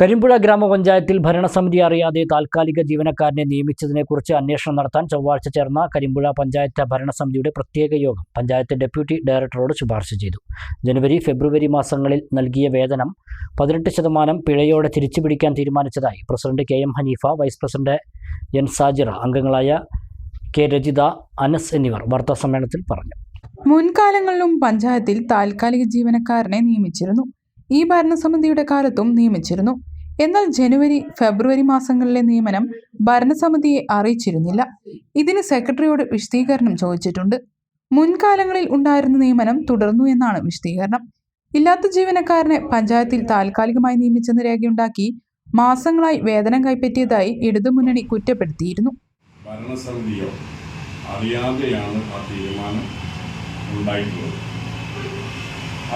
Karimpuzha ഗ്രാമപഞ്ചായത്തിൽ ഭരണസമിതി അറിയാതെ താൽക്കാലിക ജീവനക്കാരനെ നിയമിച്ചതിനെക്കുറിച്ച് അന്വേഷണം നടത്താൻ ചൊവ്വാഴ്ച ചേർന്ന കരിമ്പുഴ പഞ്ചായത്ത് ഭരണസമിതിയുടെ പ്രത്യേക യോഗം പഞ്ചായത്ത് ഡെപ്യൂട്ടി ഡയറക്ടറോട് ശുപാർശ ചെയ്തു. ജനുവരി ഫെബ്രുവരി മാസങ്ങളിൽ നൽകിയ വേതനം പതിനെട്ട് ശതമാനം പിഴയോടെ തിരിച്ചുപിടിക്കാൻ തീരുമാനിച്ചതായി president K M Haneefa vice president N Sajira അംഗങ്ങളായ കെ രജിത അനസ് എന്നിവർ വാർത്താസമ്മേളനത്തിൽ പറഞ്ഞു. മുൻകാലങ്ങളിലും പഞ്ചായത്തിൽ താൽക്കാലിക ജീവനക്കാരനെ നിയമിച്ചിരുന്നു. ഈ ഭരണസമിതിയുടെ കാലത്തും നിയമിച്ചിരുന്നു. എന്നാൽ ജനുവരി ഫെബ്രുവരി മാസങ്ങളിലെ നിയമനം ഭരണസമിതിയെ അറിയിച്ചിരുന്നില്ല. ഇതിന് സെക്രട്ടറിയോട് വിശദീകരണം ചോദിച്ചിട്ടുണ്ട്. മുൻകാലങ്ങളിൽ ഉണ്ടായിരുന്ന നിയമനം തുടർന്നു എന്നാണ് വിശദീകരണം. ഇല്ലാത്ത ജീവനക്കാരനെ പഞ്ചായത്തിൽ താൽക്കാലികമായി നിയമിച്ചെന്ന് രേഖയുണ്ടാക്കി മാസങ്ങളായി വേതനം കൈപ്പറ്റിയതായി ഇടതുമുന്നണി കുറ്റപ്പെടുത്തിയിരുന്നു. ഭരണസമിതിയോ അറിയാതെയാണ് ആ തീരുമാനം ഉണ്ടായിട്ടുള്ളത്.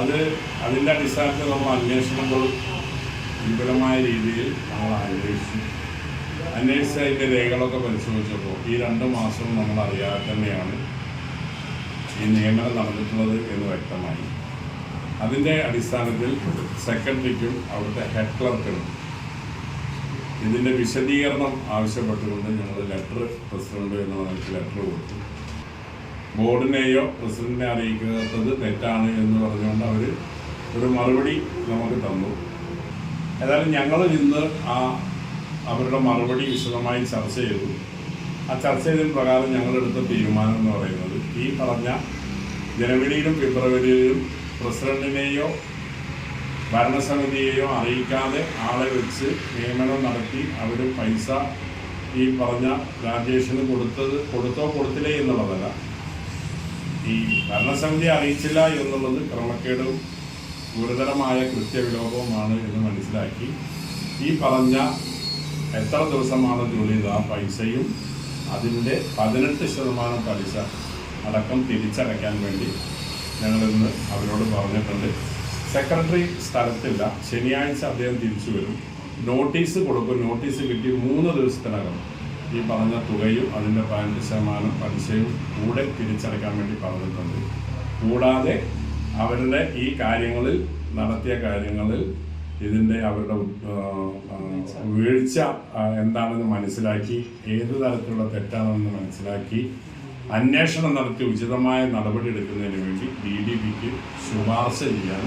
അത് അതിന്റെ അടിസ്ഥാനത്തിൽ നമ്മൾ അന്വേഷണങ്ങൾ വിപുലമായ രീതിയിൽ നമ്മൾ അന്വേഷിച്ചു അന്വേഷിച്ച് അതിന്റെ രേഖകളൊക്കെ പരിശോധിച്ചപ്പോൾ ഈ രണ്ട് മാസവും നമ്മൾ അറിയാതെ തന്നെയാണ് ഈ നിയമനം നടന്നിട്ടുള്ളത് എന്ന് വ്യക്തമായി. അതിന്റെ അടിസ്ഥാനത്തിൽ സെക്രട്ടറിക്കും അവിടുത്തെ ഹെഡ് ക്ലർക്കിനും ഇതിന്റെ വിശദീകരണം ആവശ്യപ്പെട്ടുകൊണ്ട് ഞങ്ങൾ ലെറ്റർ പ്രസിഡന്റ് എന്ന നിലയ്ക്ക് ലെറ്റർ കൊടുത്തു. ബോർഡിനെയോ പ്രസിഡന്റിനെ അറിയിക്കാത്തത് തെറ്റാണ് എന്ന് പറഞ്ഞുകൊണ്ട് അവർ ഒരു മറുപടി നമുക്ക് തന്നു. ഏതായാലും ഞങ്ങൾ ഇന്ന് ആ അവരുടെ മറുപടി വിശദമായി ചർച്ച ചെയ്തു. ആ ചർച്ച ചെയ്തതിന് പ്രകാരം ഞങ്ങളെടുത്ത തീരുമാനം എന്ന് പറയുന്നത് ഈ പറഞ്ഞ ജനുവരിയിലും ഫെബ്രുവരിയിലും പ്രസിഡന്റിനെയോ ഭരണസമിതിയെയോ അറിയിക്കാതെ ആളെ വെച്ച് നിയമനം നടത്തി അവർ പൈസ ഈ പറഞ്ഞ രാജേഷിന് കൊടുത്തത് കൊടുത്തോ കൊടുത്തില്ലേ എന്നുള്ളതല്ല. ഈ ഭരണസമിതി അറിയിച്ചില്ല എന്നുള്ളത് ക്രമക്കേടും ഗുരുതരമായ കൃത്യവിലോപമാണ് എന്ന് മനസ്സിലാക്കി. ഈ പറഞ്ഞ എത്ര ദിവസമാണ് ജോലി ചെയ്ത ആ പൈസയും അതിന്റെ പതിനെട്ട് ശതമാനം പലിശ അടക്കം തിരിച്ചടയ്ക്കാൻ വേണ്ടി ഞങ്ങളിന്ന് അവരോട് പറഞ്ഞിട്ടുണ്ട്. സെക്രട്ടറി സ്ഥലത്തില്ല. ശനിയാഴ്ച അദ്ദേഹം തിരിച്ചു വരും. നോട്ടീസ് കൊടുക്കും. നോട്ടീസ് കിട്ടി മൂന്ന് ദിവസത്തിനകം ഈ പറഞ്ഞ തുകയും അതിന്റെ പതിനെട്ട് ശതമാനം പലിശയും കൂടെ തിരിച്ചടയ്ക്കാൻ വേണ്ടി പറഞ്ഞിട്ടുണ്ട്. കൂടാതെ അവരുടെ ഈ കാര്യങ്ങളിൽ നടത്തിയ കാര്യങ്ങളിൽ ഇതിന്റെ അവരുടെ വീഴ്ച എന്താണെന്ന് മനസ്സിലാക്കി ഏത് തരത്തിലുള്ള തെറ്റാണെന്ന് മനസ്സിലാക്കി അന്വേഷണം നടത്തി ഉചിതമായ നടപടി എടുക്കുന്നതിന് വേണ്ടി ഡി ഡി പിക്ക് ശുപാർശ ചെയ്യാൻ